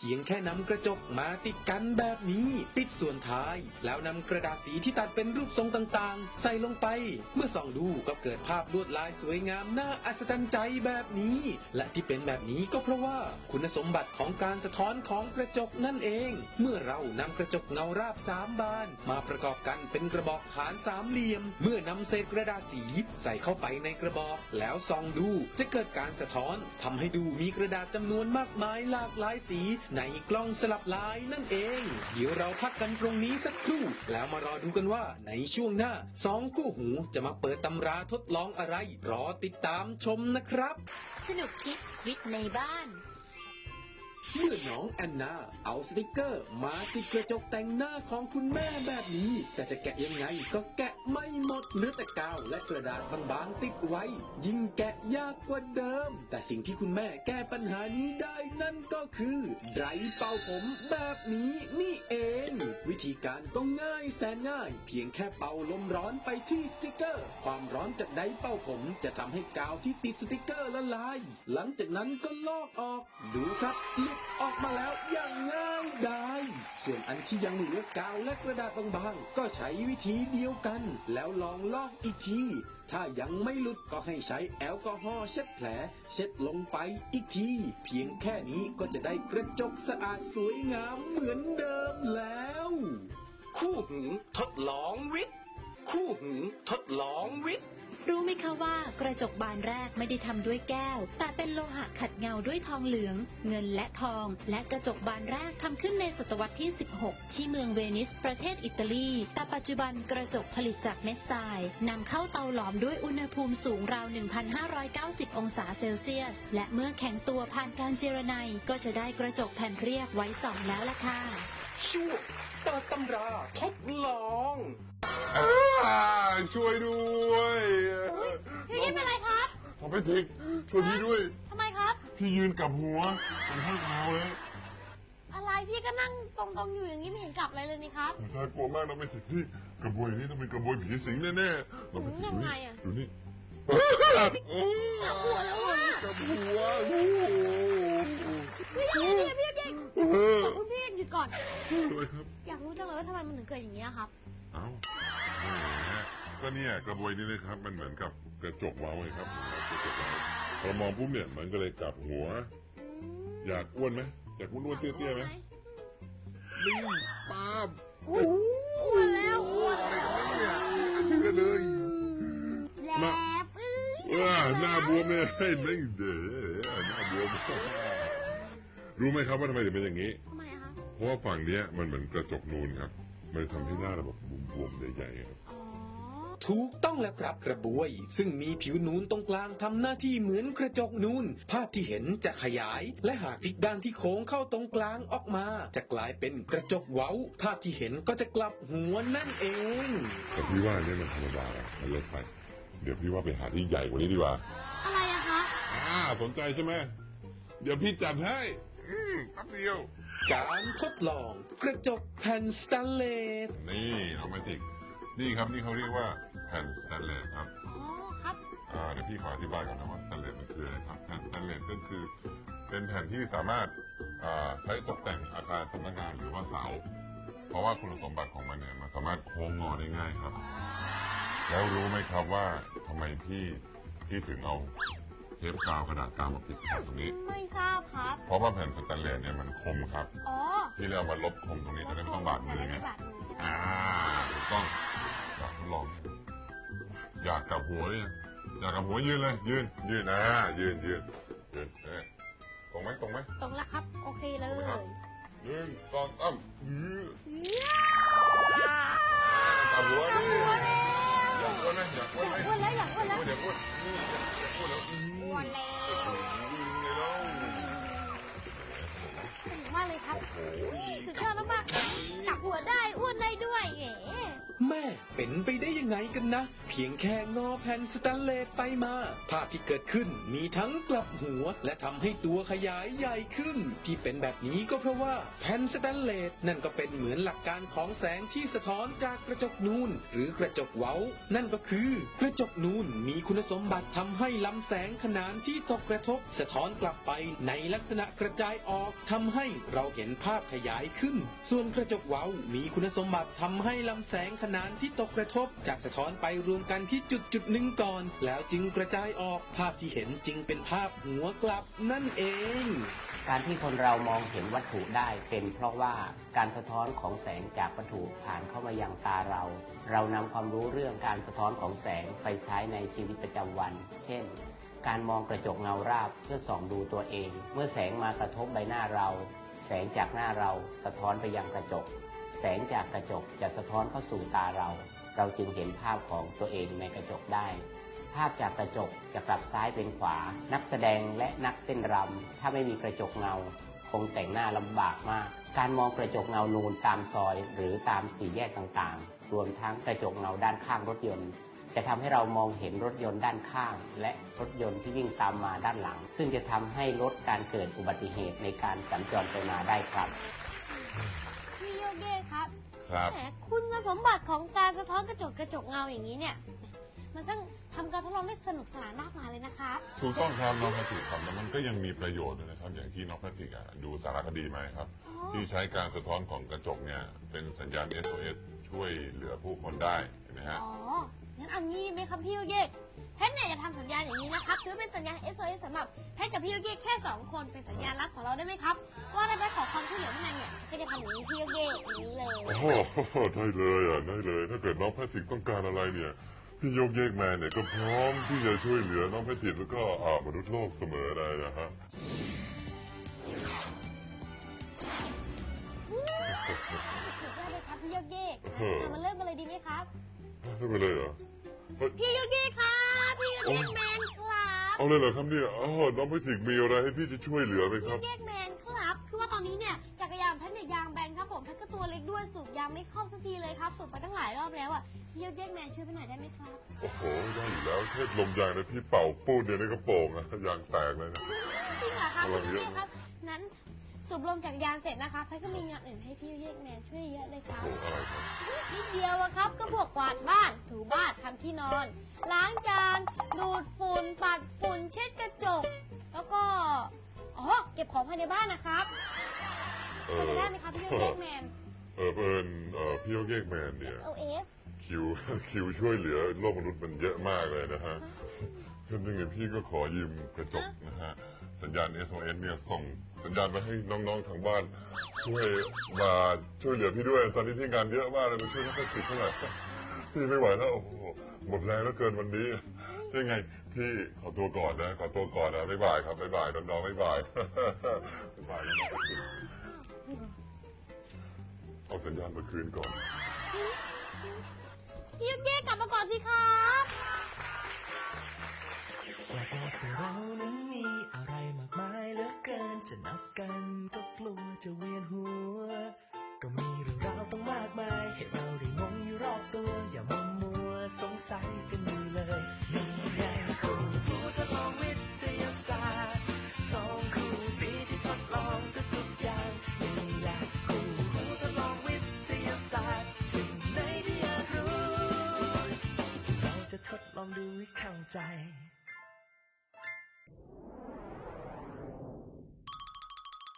เพียงแค่นำกระจกมาติดกันแบบนี้ ปิดส่วนท้าย แล้วนำกระดาษสีที่ตัดเป็นรูปทรงต่างๆ ใส่ลงไป เมื่อส่องดูก็เกิดภาพลวดลายสวยงามน่าอัศจรรย์ใจแบบนี้ และที่เป็นแบบนี้ก็เพราะว่าคุณสมบัติของการสะท้อนของกระจกนั่นเอง เมื่อเรานำกระจกเงาราบสามบาน มาประกอบกันเป็นกระบอกฐานสามเหลี่ยม เมื่อนำเศษกระดาษสีใส่เข้าไปในกระบอก แล้วส่องดูจะเกิดการสะท้อนทำให้ดูมีกระดาษจำนวนมากมายหลากหลายสีในกล้องสลับลายนั่นเอง เดี๋ยวเราพักกันตรงนี้สักครู่ แล้วมารอดูกันว่าในช่วงหน้าสองคู่หูจะมาเปิดตำราทดลองอะไร รอติดตามชมนะครับ สนุกคิดวิทย์ในบ้าน เมื่อน้องแอนนาเอาสติกเกอร์ มาติดกระจกแต่งหน้าของคุณแม่แบบนี้ แต่จะแกะยังไงก็แกะไม่หมดเหลือแต่กาวและกระดาษบางๆติดไว้ ยิ่งแกะยากกว่าเดิม แต่สิ่งที่คุณแม่แก้ปัญหานี้ได้นั่นก็คือไดร์เป่าผมแบบนี้นี่เอง วิธีการก็ง่ายแสนง่าย เพียงแค่เป่าลมร้อนไปที่สติกเกอร์ ความร้อนจากไดร์เป่าผมจะทำให้กาวที่ติดสติกเกอร์ละลาย หลังจากนั้นก็ลอกออกดูครับลุดออกมาแล้วอย่างง่ายดายส่วนอันที่ยังเหลือกาวและกระดาษบางๆ ก็ใช้วิธีเดียวกัน แล้วลองลอกอีกที ถ้ายังไม่หลุดก็ให้ใช้แอลกอฮอล์เช็ดแผล เช็ดลงไปอีกที เพียงแค่นี้ก็จะได้กระจกสะอาดสวยงามเหมือนเดิมแล้ว คู่หูทดลองวิทย์ คู่หูทดลองวิทย์ คะว่ากระจกบานแรกไม่ได้ทำด้วยแก้ว แต่เป็นโลหะขัดเงาด้วยทองเหลือง เงินและทอง และกระจกบานแรกทำขึ้นในศตวรรษที่ 16 ที่เมืองเวนิสประเทศอิตาลี แต่ปัจจุบันกระจกผลิตจากเม็ดทรายนำเข้าเตาหลอมด้วยอุณหภูมิสูงราว 1,590 องศาเซลเซียส และเมื่อแข็งตัวผ่านการเจรไนก็จะได้กระจกแผ่นเรียบไว้สองแล้วล่ะค่ะช่ วงเปิดตำราทดลองอ่าช่วยด้วยพี่ยิ้มเป็นไรครับผมไปทิกช่วยพี่ด้วย ทำไมครับ พี่ยืนกลับหัวเป็นข้างเท้าแล้วอะไรพี่ก็นั่งตรงๆอยู่อย่างนี้ไม่เห็นกลับอะไรเลยนี่ครับน่ากลัวมากนะไปทิกพี่กระบวยนี่ต้องเป็นกระบวยผีสิงแน่ๆเราไปทิกยัดูงไงนี่อะดูนี่น่ากลัวแล้วอะกับหัวโอ้โหพี่ยังไงพี่พี่พี่เออขอบคุณพี่หยุดก่อนด้วยครับ ว่าทำไมมันถึงเกิดอย่างนี้ยครับเอ้าแหมก็เนี่ยกระบวยนี่นะครับ มันเหมือนกับกระจกเว้าเลยครับกระจกเว้าพอมองปุ๊บเนี่ยมันก็เลยกลับหัว อยากอ้วนไหมอยากอ้วนๆเตี้ยๆไหมนี่ป้าบโอ้โหอ้วนแล้วอ้วนอะไรกันเนี่ยอันนี้กันเลยแลบเอ้ยว้าหน้าบวมเลยเฮ้ยไม่เด้อหน้าบวมรู้ไหมครับว่าทำไมถึงเป็นอย่างนี้ เพราะว่าฝั่งเนี้ยมันเหมือนกระจกนูนครับ มันทำให้หน้าเราแบบบวมๆใหญ่ๆครับอ๋อถูกต้องแล้วครับกระบวย ซึ่งมีผิวนูนตรงกลางทำหน้าที่เหมือนกระจกนูน ภาพที่เห็นจะขยาย และหากพลิกด้านที่โค้งเข้าตรงกลางออกมา จะกลายเป็นกระจกเว้า ภาพที่เห็นก็จะกลับหัวนั่นเองแต่พี่ว่าเนี่ยมันธรรมดาอะมันเล็กไปเดี๋ยวพี่ว่าไปหาที่ใหญ่กว่านี้ดีกว่า อะไรอะคะอ่าสนใจใช่ไหมเดี๋ยวพี่จัดให้ อืมแป๊บเดียว การทดลองกระจกแผ่นสแตนเลส นี่เอามาติก นี่ครับนี่เขาเรียกว่าแผ่นสแตนเลสครับอ๋อครับอ่าเดี๋ยวพี่ขออธิบายก่อนนะว่าสแตนเลสมันคืออะไรครับแผ่นสแตนเลสก็คือ เป็นแผ่นที่สามารถอ่าใช้ตกแต่งอาคารสำนักงานหรือว่าเสา เพราะว่าคุณสมบัติของมันเนี่ยมันสามารถโค้งงอได้ง่ายครับ แล้วรู้ไหมครับว่าทำไมพี่พี่ถึงเอา เทปกาวกระดาษกาวมาปิดแผ่นตรงนี้ ไม่ทราบครับ เพราะว่าแผ่นสแตนเลสเนี่ยมันคมครับ อ๋อพี่เลยเอามาลบคมตรงนี้จะได้ไม่ต้องบาดมือจะไงได้ไม่บาดมือใช่ไหมอ่าถูกต้องอยากทดลอง อยากกลับหัวเนี่ยอยากกลับหัวยืนเลย ยืน ยืนอ่ายืนยืนยืนเอ๊ะตรงไหมตรงไหมตรงแล้วครับ โอเคเลยครับยืนตอนอ้ำยืนเย้กลับหัวดิ อยากอ้วนไหมอยากอ้วนไหมอ้วนแล้วอยากอ้วนแล้วอ้วนอยากอ้วนนี่อยากอ้วนแล้วอืมอ้วนแล้วยืนเลยแล้วสนุกมากเลยครับโอ้โหสุดยอดมากๆกลับหัวได้อ้วนได้ด้วยเอ๋ แม่เป็นไปได้ยังไงกันนะ เพียงแค่งอแผ่นสแตนเลสไปมา ภาพที่เกิดขึ้นมีทั้งกลับหัว และทำให้ตัวขยายใหญ่ขึ้น ที่เป็นแบบนี้ก็เพราะว่าแผ่นสแตนเลสนั่นก็เป็นเหมือนหลักการของแสงที่สะท้อนจากกระจกนูนหรือกระจกเว้า นั่นก็คือกระจกนูนมีคุณสมบัติทำให้ลำแสงขนานที่ตกกระทบ สะท้อนกลับไปในลักษณะกระจายออกทำให้เราเห็นภาพขยายขึ้น ส่วนกระจกเว้ามีคุณสมบัติทำให้ลำแสงขนานที่ตกกระทบจะสะท้อนไปรวมกันที่จุดจุดหนึ่งก่อน แล้วจึงกระจายออกภาพที่เห็นจึงเป็นภาพหัวกลับนั่นเอง การที่คนเรามองเห็นวัตถุได้เป็นเพราะว่าการสะท้อนของแสงจากวัตถุผ่านเข้ามายังตาเรา เรานำความรู้เรื่องการสะท้อนของแสงไปใช้ในชีวิตประจำวัน เช่นการมองกระจกเงาราบเพื่อส่องดูตัวเอง เมื่อแสงมากระทบใบหน้าเรา แสงจากหน้าเราสะท้อนไปยังกระจกแสงจากกระจกจะสะท้อนเข้าสู่ตาเรา เราจึงเห็นภาพของตัวเองในกระจกได้ ภาพจากกระจกจะกลับซ้ายเป็นขวา นักแสดงและนักเต้นรำถ้าไม่มีกระจกเงา คงแต่งหน้าลำบากมาก การมองกระจกเงานูนตามซอย หรือตามสี่แยกต่างๆ รวมทั้งกระจกเงาด้านข้างรถยนต์จะทำให้เรามองเห็นรถยนต์ด้านข้าง และรถยนต์ที่วิ่งตามมาด้านหลัง ซึ่งจะทำให้ลดการเกิดอุบัติเหตุในการสัญจรไปมาได้ครับ พี่โยเกะครับครับ แหมคุณสมบัติของการสะท้อนกระจกกระจกเงาอย่างนี้เนี่ย มันซึ่ง ทำการทดลองได้สนุกสนานมากมายเลยนะครับ ถูกต้องครับน้องแพทริกครับแล้วมันก็ยังมีประโยชน์ด้วยนะครับ อย่างที่น้องแพทริกอะดูสารคดีมาครับ อ๋อ ที่ใช้การสะท้อนของกระจกเนี่ยเป็นสัญญาณ SOS ช่วยเหลือผู้คนได้เห็นไหมฮะ อ๋อ งั้นเอางี้ดีไหมครับพี่โยเกะแพทย์เนี่ยจะทำสัญญาณอย่างนี้นะครับถือเป็นสัญญาณ SOS สำหรับแพทย์กับพี่โยเกะแค่สองคนเป็นสัญญาณลับของเราได้ไหมครับ ว่าถ้าไปขอความช่วยเหลือข้างในเนี่ยก็จะทำอย่างนี้พี่โยเกะอย่างนี้เลย โอ้โห ได้เลยอะได้เลย ถ้าเกิดน้องแพทริกต้องการอะไรเนี่ย พี่โยกเยกแมนเนี่ยก็พร้อมที่จะช่วยเหลือน้องแพทริกแล้วก็อ่ามนุษย์โลกเสมอเลยนะฮะสุดยอดเลยครับพี่โยเกะเออเอามาเริ่มกันเลยดีไหมครับ ไม่เป็นไรเหรอพี่โยเกะครับพี่โยเกะแมนครับเอาเลยเหรอครับเนี่ยอ๋อน้องแพทริกมีอะไรให้พี่จะช่วยเหลือไหมคพี่รับโยเกะแมนครับ คือว่าตอนนี้เนี่ยจักรยานแพทย์เนี่ย ตัวเล็กด้วยสูบยางไม่เข้าสักทีเลยครับสูบไปตั้งหลายรอบแล้วอะพี่โยเกะแมนช่วยไปหน่อยได้ไหมครับโอ้โหได้อยู่แล้วแค่ลมยางนะพี่เป่าปูนเนี่ยในกระโปรงอะยางแตกเลยนะจริงเหรอครับเอาพี่เยโยอะเกะครับ นั้นสูบลมจักรยานเสร็จนะคะแพทย์ก็มีงานอื่นให้พี่โยเกะแมนช่วยเยอะเลยคโอ้รับโหอะไรครับนิดเดียวอะครับก็พวกกวาดบ้านถูบ้านทำที่นอน ล้างจานดูดฝุ่นปัดฝุ่นเช็ดกระจก แล้วก็อ๋อเก็บของภายในบ้านนะครับเอพออจะได้ไหมครับพี่โยเกะแมน เออเอิญเออพี่โยกเยกแมนเนี่ย SOS คิว คิวช่วยเหลือโลกมนุษย์มันเยอะมากเลยนะฮะเพื่อนยังไงพี่ก็ขอยืมกระจกนะฮะ สัญญาณ SOS เนี่ยส่งสัญญาณไปให้น้องๆทางบ้าน ช่วยมาช่วยเหลือพี่ด้วย ตอนนี้พี่งานเยอะมากเลยมาช่วยนักธุรกิจเท่าไหร่พี่ไม่ไหวแล้วโอ้โหหมดแรงแล้วเกินวันนี้ยังไง พี่ขอตัวก่อนนะขอตัวก่อนนะบ๊ายบายครับบ๊ายบายน้องๆบ๊ายบายบ๊ายบายน้องๆ เอาสัญญาณมาคืนก่อน พี่โยเกะกลับมาก่อนสิครับ ว่าโอบตัวเรานั้น